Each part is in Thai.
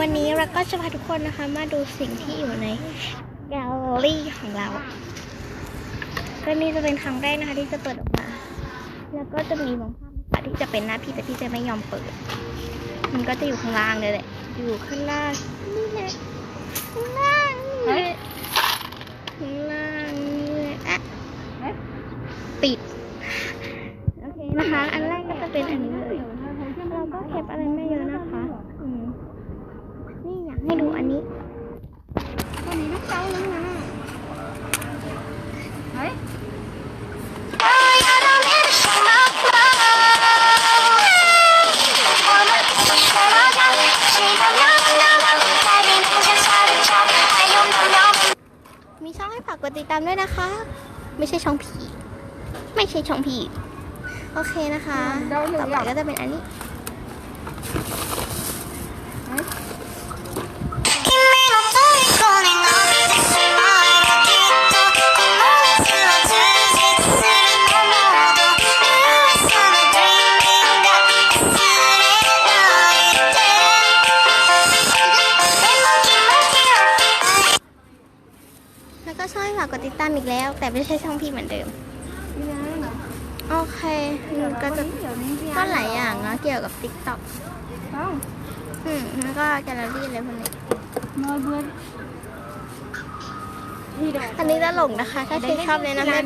วันนี้เราก็จะพาทุกคนนะคะ มาดูสิ่งที่อยู่ในแกลเลอรี่ของเราก็นี่จะเป็นครั้งแรกนะคะที่จะเปิดออกมา แล้วก็จะมีบางภาพนะคะที่จะเป็นหน้าพี่แต่พี่จะไม่ยอมเปิด มันก็จะอยู่ข้างล่างเลยแหละ อยู่ข้างล่างนี่แหละข้างล่างนี่แหละข้างล่างนี่แหละอะปิดโอเคนะคะ อันแรกก็จะเป็นอันนี้เลยเราก็เก็บอะไรไม่เยอะนะคะอืมนี่อยาก ให้ดูอันนี้ตัวนี้ลูกเต้าแล้วนะเฮ้ยมีช่องให้ฝากกดติดตามด้วยนะคะ ไม่ใช่ช่องผี ไม่ใช่ช่องผี โอเคนะคะ ต่อไปก็จะเป็นอันนี้ แล้วแต่ไม่ใช่ช่องพี่เหมือนเดิมนี่นะเหรอโอเคมันก็จะเดี๋ยวนี้พี่ก็หลายอย่างนะเกี่ยวกับ TikTok เอ้าอืมแล้วก็แกลเลอรี่อะไรพวกนี้นอนเบื่อที่เดิมอันนี้จะหลงนะคะ ถ้าใครชอบเลยนะแม่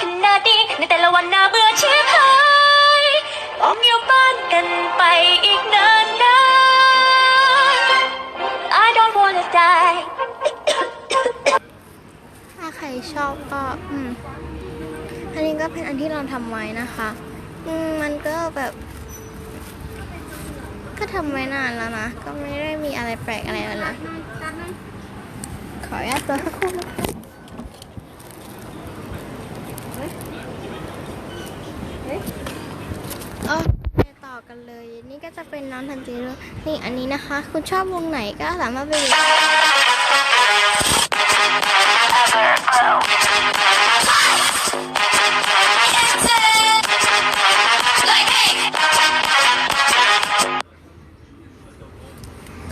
ฉันถึงว่างขนาดนี้ในแต่ละวันน่าเบื่อชิบหายต้องอยู่บ้านกันไปอีกนิ่นนาน I don't wanna die ถ้าใครชอบก็อืมอันนี้ก็เป็นอันที่เราทำไว้นะคะ อืมมันก็แบบ ก็ทำไว้นานแล้วนะ ก็ไม่ได้มีอะไรแปลกอะไรแล้วนะขออนุญาตตัวสักครู่นะคะ โอเคต่อกันเลย นี่ก็จะเป็นน้องทันจิโร่นี่อันนี้นะคะ คุณชอบวงไหนก็สามารถไปดู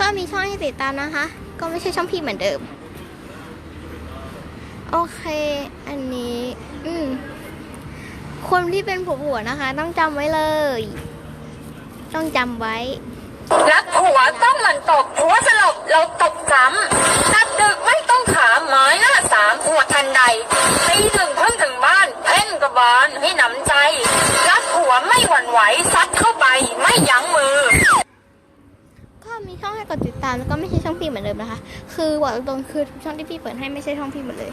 ก็มีช่องให้ติดตามนะคะ ก็ไม่ใช่ช่องพี่เหมือนเดิม โอเค อันนี้ อืม คนที่เป็นผัวผัวนะคะ ต้องจำไว้เลย ต้องจำไว้ รักผัวต้องหมันตกผัวสลบเราตกซ้ำนับดึกไม่ต้องถามหมายหน้าสามหัวดทันใดตีหนึ่งเพิ่งถึงบ้านเพ่นกระบาลให้หนำใจ รักผัวไม่หวั่นไหวซัดเข้าไปไม่ยั้งมือก็มีช่องให้กดติดตามแล้วก็ไม่ใช่ช่องพี่เหมือนเดิมนะคะ คือบอกตรงๆคือช่องที่พี่เปิดให้ไม่ใช่ช่องพี่หมดเลย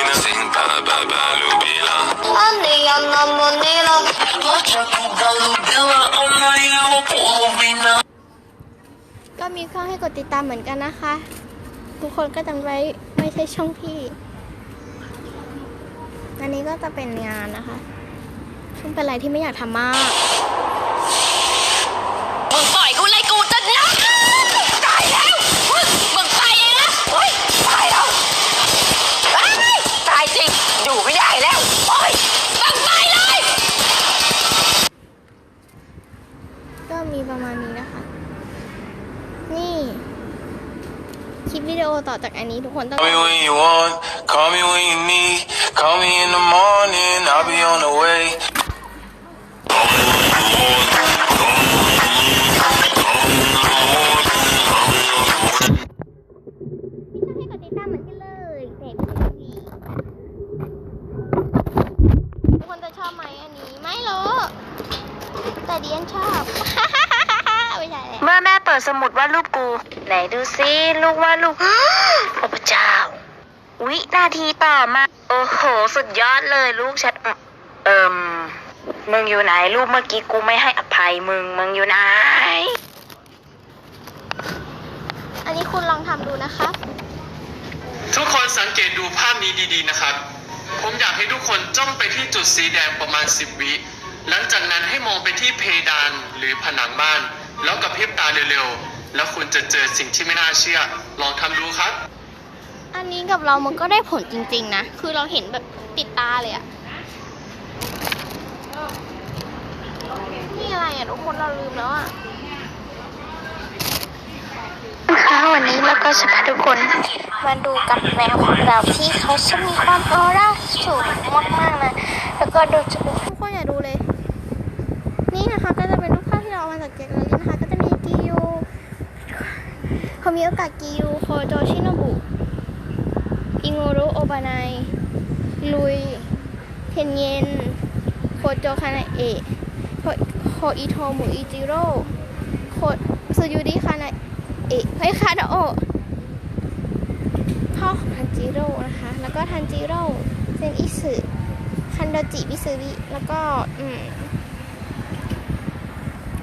Bowena, Sing Balubila. Pangniya naman nila Pajago Balubila, Anaido Bowena. ก็มีช่องให้กดติดตามเหมือนกันนะคะ ทุกคนก็จำไว้ไม่ใช่ช่องพี่ อันนี้ก็จะเป็นงานนะคะ ซึ่งเป็นอะไรที่ไม่อยากทำมาก มีประมาณนี้นะคะ นี่คลิปวิดีโอต่อจากอันนี้ทุกคนต้อง Call me when you want, call me when you need. Call me in the morning, I'll be on the way. ม่ใช่แล้วเมื่อแม่เปิดสมุดวาดรูปกู ไหนดูซิลูกวาดรูปโอ้พระเจ้านาทีต่อมา โอ้โห สุดยอดเลยลูกฉันเอิมมึงอยู่ไหนลูกเมื่อกี้กูไม่ให้อภัยมึง มึงอยู่ไหน อันนี้คุณลองทำดูนะคะ ทุกคนสังเกตดูภาพนี้ดีๆนะครับ ผมอยากให้ทุกคนจ้องไปที่จุดสีแดงประมาณ 10 วิ หลังจากนั้นให้มองไปที่เพดานหรือผนังบ้าน แล้วกระพริบตาเร็วๆ แล้วคุณจะเจอสิ่งที่ไม่น่าเชื่อ ลองทำดูครับ อันนี้กับเรามันก็ได้ผลจริงๆนะ คือเราเห็นแบบติดตาเลยอะนี่อะไรอะทุกคนเราลืมแล้วอะค่ะวันนี้เราก็จะพาทุกคนมาดูกับแมวของเราที่เขาจะมีความออร่าสูงมากๆนะแล้วก็ดูจะเป็นทุกคนอย่าดูเลย นี่นะคะก็จะเป็นรูปภาพที่เราเอามาจากแกลเลอรี่นะคะก็จะมีกิยู เขามีโอกาสกิยูโคโจชิโนบุ อิงโรุโอบานายลุย เทนเยนโคโจคานาเอะโคโคอิโทมุอิจิโร่ โคซูยูริคานาเอะเฮ้ยคาดาโอพ่อของทันจิโร่นะคะ แล้วก็ทันจิโร่ เซนอิสึคันโดจิมิซึริแล้วก็ อืม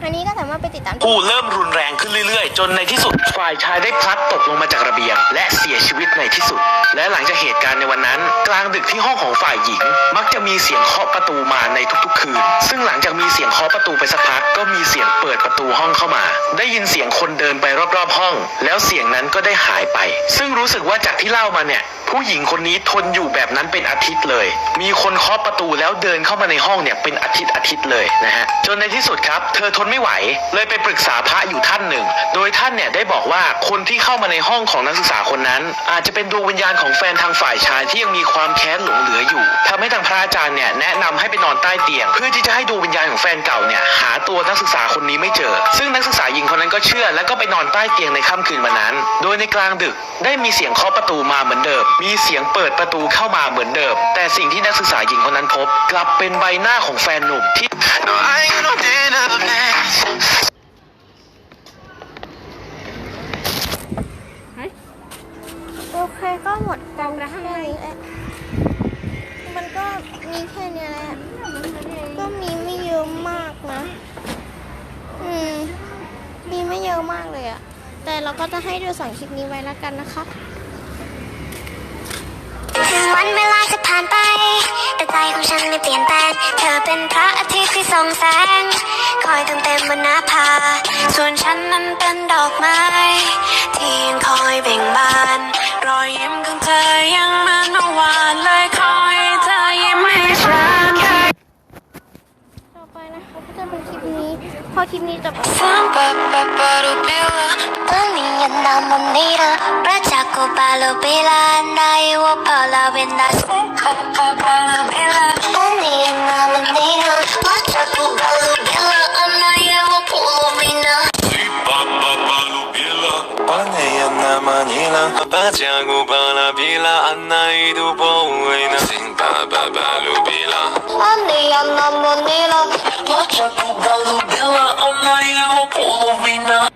อันนี้ก็สามารถไปติดตามผู้เริ่มรุนแรงขึ้นเรื่อยๆ จนในที่สุดฝ่ายชายได้พลัดตกลงมาจากระเบียง และเสียชีวิตในที่สุด และหลังจากเหตุการณ์ในวันนั้น กลางดึกที่ห้องของฝ่ายหญิง มักจะมีเสียงเคาะประตูมาในทุกๆ คืน ซึ่งหลังจากมีเสียงเคาะประตูไปสักพักก็มีเสียงเปิดประตูห้องเข้ามา ได้ยินเสียงคนเดินไปรอบๆห้อง แล้วเสียงนั้นก็ได้หายไป ซึ่งรู้สึกว่าจากที่เล่ามาเนี่ยผู้หญิงคนนี้ทนอยู่แบบนั้นเป็นอาทิตย์เลย มีคนเคาะประตูแล้วเดินเข้ามาในห้องเนี่ยเป็นอาทิตย์อาทิตย์เลยนะฮะจนในที่สุดครับ เธอทนไม่ไหว เลยไปปรึกษาพระอยู่ท่านหนึ่ง โดยท่านเนี่ยได้บอกว่าคนที่เข้ามาในห้องของนักศึกษาคนนั้น อาจจะเป็นดวงวิญญาณของแฟนทางฝ่ายชายที่ยังมีความแค้นหลงเหลืออยู่ทำให้ทางพระอาจารย์เนี่ยแนะนำให้ไปนอนใต้เตียง เพื่อที่จะให้ดวงวิญญาณของแฟนเก่าเนี่ยหาตัวนักศึกษาคนนี้ไม่เจอ ซึ่งนักศึกษาหญิงคนนั้นก็เชื่อ แล้วก็ไปนอนใต้เตียงในค่ำคืนวันนั้น โดยในกลางดึกได้มีเสียงเคาะประตูมาเหมือนเดิม มีเสียงเปิดประตูเข้ามาเหมือนเดิม แต่สิ่งที่นักศึกษาหญิงคนนั้นพบ กลับเป็นใบหน้าของแฟนหนุ่มที่ อะมากเลยอะแต่เราก็จะให้ดูสองคลิปนี้ไว้แล้วกันนะคะวันเวลาจะผ่านไป แต่ใจของฉันไม่เปลี่ยนแปลงเธอเป็นพระอาทิตย์ที่ส่องแสง คอยเติมเต็มบนหน้าผาส่วนฉันนั้นเป็นดอกไม้ ที่ยังคอยเบ่งบาน รอยยิ้มของเธอยังเหมือนเมื่อวานเลยคอยเธอยิ้มให้ฉันต่อไปนะคะก็จะเป็นคลิปนี้ พอคลิปนี้จบ I'm a leader. Brachaco palo pila, naivo pala vinda. Brachaco palo pila, only I'm a leader. Brachaco palo pila, I'm naivo palo vinda. Papa palo pila, manila. Brachaco palo pila, I'm naivo palo